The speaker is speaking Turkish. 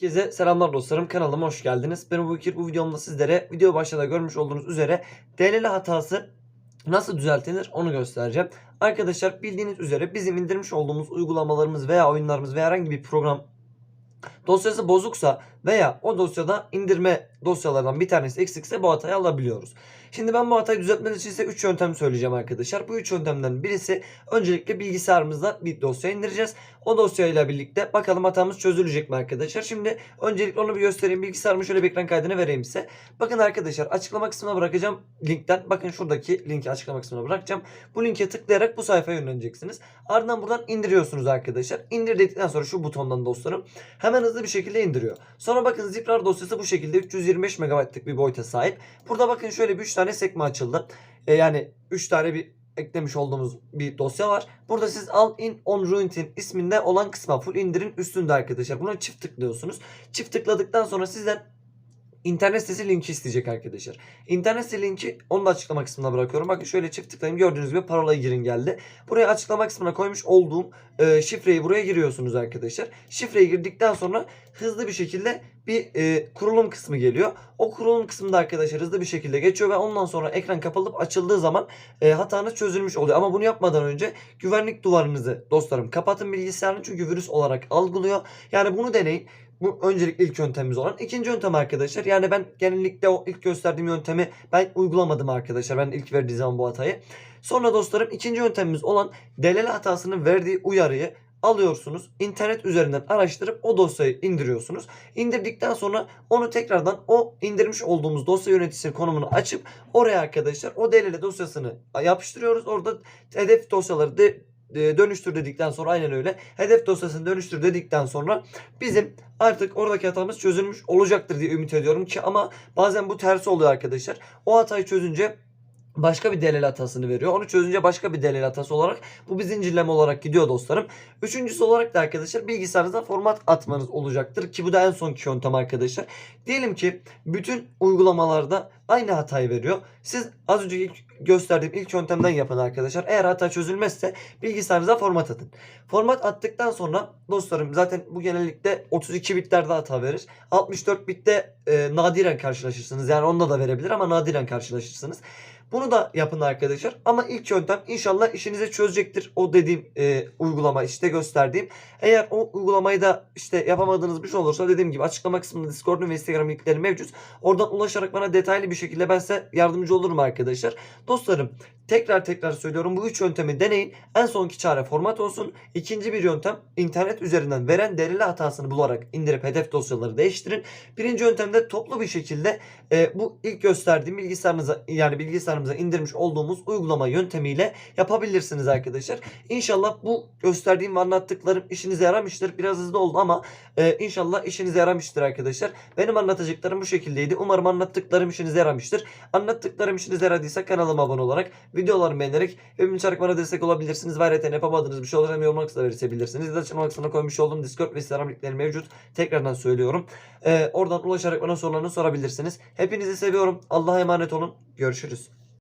Herkese selamlar dostlarım kanalıma hoş geldiniz. Ben Ebu Bekir bu videomda sizlere video başında görmüş olduğunuz üzere DLL hatası nasıl düzeltilir onu göstereceğim. Arkadaşlar bildiğiniz üzere bizim indirmiş olduğumuz uygulamalarımız veya oyunlarımız veya herhangi bir program dosyası bozuksa veya o dosyada indirme dosyalardan bir tanesi eksikse bu hatayı alabiliyoruz. Şimdi ben bu hatayı düzeltmeniz için size 3 yöntem söyleyeceğim arkadaşlar. Bu 3 yöntemden birisi öncelikle bilgisayarımızda bir dosya indireceğiz. O dosyayla birlikte bakalım hatamız çözülecek mi arkadaşlar. Şimdi öncelikle onu bir göstereyim. Bilgisayarımı şöyle bir ekran kaydını vereyim size. Bakın arkadaşlar açıklama kısmına bırakacağım linkten. Bakın şuradaki linki açıklama kısmına bırakacağım. Bu linke tıklayarak bu sayfaya yönleneceksiniz. Ardından buradan indiriyorsunuz arkadaşlar. İndir dedikten sonra şu butondan dostlarım hemen hızlı bir şekilde indiriyor. Sonra bakın ziprar dosyası bu şekilde 325 MB'lık bir boyuta sahip. Burada bakın şöyle bir 3 tane sekme açıldı. E, yani 3 tane bir eklemiş olduğumuz bir dosya var. Burada siz al in on ruintin isminde olan kısma full indirin üstünde arkadaşlar. Buna çift tıklıyorsunuz. Çift tıkladıktan sonra sizden internet sitesi linki isteyecek arkadaşlar. İnternet sitesi linki onu da açıklama kısmına bırakıyorum. Bakın şöyle çift tıklayayım gördüğünüz gibi parolayı girin geldi. Buraya açıklama kısmına koymuş olduğum e, şifreyi buraya giriyorsunuz arkadaşlar. Şifreyi girdikten sonra hızlı bir şekilde bir e, kurulum kısmı geliyor. O kurulum kısmında arkadaşlar hızlı bir şekilde geçiyor ve ondan sonra ekran kapalıp açıldığı zaman e, hatanız çözülmüş oluyor. Ama bunu yapmadan önce güvenlik duvarınızı dostlarım kapatın bilgisayarını çünkü virüs olarak algılıyor. Yani bunu deneyin. Bu öncelikle ilk yöntemimiz olan. İkinci yöntem arkadaşlar. Yani ben genellikle o ilk gösterdiğim yöntemi ben uygulamadım arkadaşlar. Ben ilk verdiği zaman bu hatayı. Sonra dostlarım ikinci yöntemimiz olan DLL hatasının verdiği uyarıyı alıyorsunuz. internet üzerinden araştırıp o dosyayı indiriyorsunuz. İndirdikten sonra onu tekrardan o indirmiş olduğumuz dosya yöneticisi konumunu açıp oraya arkadaşlar o DLL dosyasını yapıştırıyoruz. Orada hedef dosyaları de e, dönüştür dedikten sonra aynen öyle. Hedef dosyasını dönüştür dedikten sonra bizim artık oradaki hatamız çözülmüş olacaktır diye ümit ediyorum ki ama bazen bu tersi oluyor arkadaşlar. O hatayı çözünce başka bir delil hatasını veriyor. Onu çözünce başka bir delil hatası olarak bu bir zincirleme olarak gidiyor dostlarım. Üçüncüsü olarak da arkadaşlar bilgisayarınıza format atmanız olacaktır ki bu da en sonki yöntem arkadaşlar. Diyelim ki bütün uygulamalarda aynı hatayı veriyor. Siz az önce ilk gösterdiğim ilk yöntemden yapın arkadaşlar. Eğer hata çözülmezse bilgisayarınıza format atın. Format attıktan sonra dostlarım zaten bu genellikle 32 bitlerde hata verir. 64 bitte e, nadiren karşılaşırsınız. Yani onda da verebilir ama nadiren karşılaşırsınız. Bunu da yapın arkadaşlar. Ama ilk yöntem inşallah işinize çözecektir. O dediğim e, uygulama işte gösterdiğim. Eğer o uygulamayı da işte yapamadığınız bir şey olursa dediğim gibi açıklama kısmında Discord'un ve Instagram linkleri mevcut. Oradan ulaşarak bana detaylı bir şekilde ben size yardımcı olurum arkadaşlar. Dostlarım tekrar tekrar söylüyorum bu üç yöntemi deneyin. En sonki çare format olsun. İkinci bir yöntem internet üzerinden veren delil hatasını bularak indirip hedef dosyaları değiştirin. Birinci yöntemde toplu bir şekilde e, bu ilk gösterdiğim bilgisayarınıza yani bilgisayarımıza indirmiş olduğumuz uygulama yöntemiyle yapabilirsiniz arkadaşlar. İnşallah bu gösterdiğim ve anlattıklarım işinize yaramıştır. Biraz hızlı oldu ama e, inşallah işinize yaramıştır arkadaşlar. Benim anlatacaklarım bu şekildeydi. Umarım anlattıklarım işinize yaramıştır. Anlattıklarım işinize yaradıysa kanalıma abone olarak videolarımı beğenerek ve içerik bana destek olabilirsiniz. Ve ayrıca yapamadığınız bir şey olursa yorum kısmına verebilirsiniz. Açıklama kısmına koymuş olduğum Discord ve Instagram linkleri mevcut. Tekrardan söylüyorum. E, oradan ulaşarak bana sorularını sorabilirsiniz. Hepinizi seviyorum. Allah'a emanet olun. Görüşürüz.